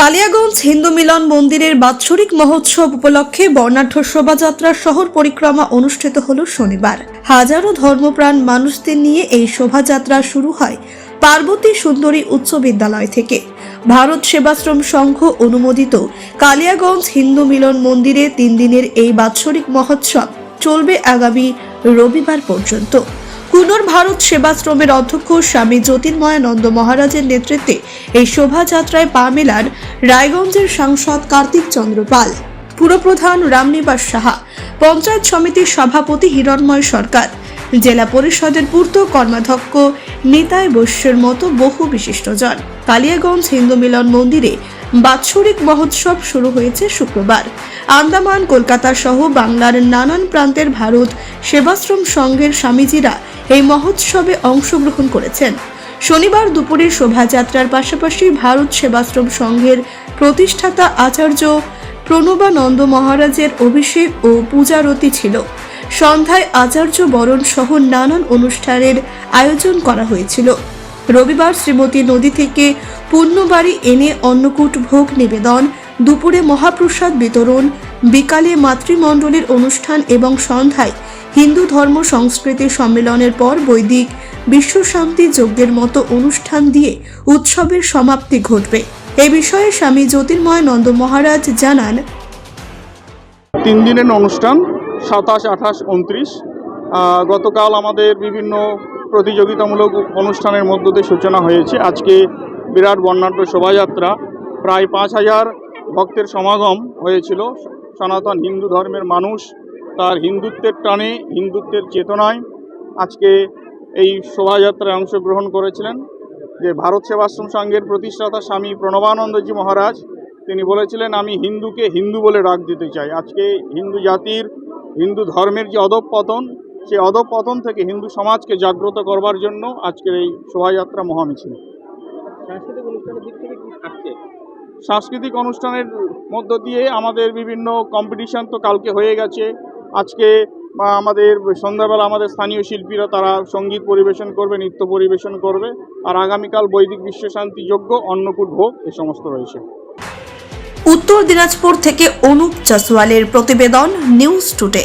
কালিয়াগঞ্জ হিন্দু মিলন মন্দিরের বাৎসরিক মহোৎসব উপলক্ষে বর্ণাঢ্য শোভাযাত্রা শহর পরিক্রমা অনুষ্ঠিত হল শনিবার। হাজারো ধর্মপ্রাণ মানুষদের নিয়ে এই শোভাযাত্রা শুরু হয় পার্বতী সুন্দরী উচ্চ বিদ্যালয় থেকে। ভারত সেবাশ্রম সংঘ অনুমোদিত কালিয়াগঞ্জ হিন্দু মিলন মন্দিরে তিন দিনের এই বাৎসরিক মহোৎসব চলবে আগামী রবিবার পর্যন্ত। কুনোর ভারত সেবাশ্রমের অধ্যক্ষ স্বামী জ্যোতির্ময়ানন্দ মহারাজের নেতৃত্বে এই শোভাযাত্রায় পা মেলান রায়গঞ্জের সাংসদ কার্তিক চন্দ্র পাল, পুরপ্রধান রামনিবাস সাহা, পঞ্চায়েত সমিতির সভাপতি হিরণময় সরকার, জেলা পরিষদের পূর্ত কর্মাধ্যক্ষ নিতাই বৈশ্যের মতো বহু বিশিষ্টজন। কালিয়াগঞ্জ হিন্দু মিলন মন্দিরে বাৎসরিক মহোৎসব শুরু হয়েছে শুক্রবার। আন্দামান, কলকাতা সহ বাংলার নানান প্রান্তের ভারত সেবাশ্রম সংঘের স্বামীজিরা এই মহোৎসবে অংশগ্রহণ করেছেন। শনিবার দুপুরে শোভাযাত্রার পাশাপাশি ভারত সেবাশ্রম সংঘের প্রতিষ্ঠাতা আচার্য প্রণবানন্দ মহারাজের অভিষেক ও পূজারতি ছিল। সন্ধ্যায় আচার্য বরণ সহ নানান অনুষ্ঠানের আয়োজন করা হয়েছিল। রবিবার শ্রীমতী নদী থেকে পুণ্যবাড়ি এনে অন্নকূট ভোগ নিবেদন, দুপুরে মহাপ্রসাদ বিতরণ বিকালে মাতৃমণ্ডলীর অনুষ্ঠান এবং সন্ধ্যায় হিন্দু ধর্ম সংস্কৃতি সম্মেলনের পর বৈদিক বিশ্বশান্তি যজ্ঞের মতো অনুষ্ঠান দিয়ে উৎসবের সমাপ্তি ঘটবে। এ বিষয়ে স্বামী জ্যোতির্ময় নন্দ মহারাজ জানান, তিন দিনের অনুষ্ঠান, সাতাশ, আঠাশ, উনত্রিশ। গতকাল আমাদের বিভিন্ন প্রতিযোগিতামূলক অনুষ্ঠানের মধ্য দিয়ে সূচনা হয়েছে। আজকে বিরাট বর্ণাঢ্য শোভাযাত্রা। প্রায় পাঁচ হাজার ভক্তের সমাগম হয়েছিল। সনাতন হিন্দু ধর্মের মানুষ, তার হিন্দুত্বের টানে, হিন্দুত্বের চেতনায় আজকে এই শোভাযাত্রায় অংশগ্রহণ করেছিলেন যে ভারত সেবাশ্রম সংঘের প্রতিষ্ঠাতা স্বামী প্রণবানন্দজি মহারাজ। তিনি বলেছিলেন, আমি হিন্দুকে হিন্দু বলে ডাক দিতে চাই। আজকে হিন্দু জাতির, হিন্দু ধর্মের যে অধঃপতন সেই অধঃপতন থেকে হিন্দু সমাজকে জাগ্রত করবার জন্য আজকের এই শোভাযাত্রা মহামিছিল। সাংস্কৃতিক অনুষ্ঠানের দিক থেকে কি থাকছে সাংস্কৃতিক অনুষ্ঠানের মধ্য দিয়ে আমাদের বিভিন্ন কম্পিটিশন তো কালকে হয়ে গেছে। আজকে আমাদের সন্ধ্যাবেলা আমাদের স্থানীয় শিল্পীরা তারা সংগীত পরিবেশন করবে, নৃত্য পরিবেশন করবে। আর আগামীকাল বৈদিক বিশ্বশান্তি যজ্ঞ, অন্নকূট ভোগ, এ সমস্ত রয়েছে। উত্তর দিনাজপুর থেকে অনুপ জসওয়ালের প্রতিবেদন, নিউজ টুডে।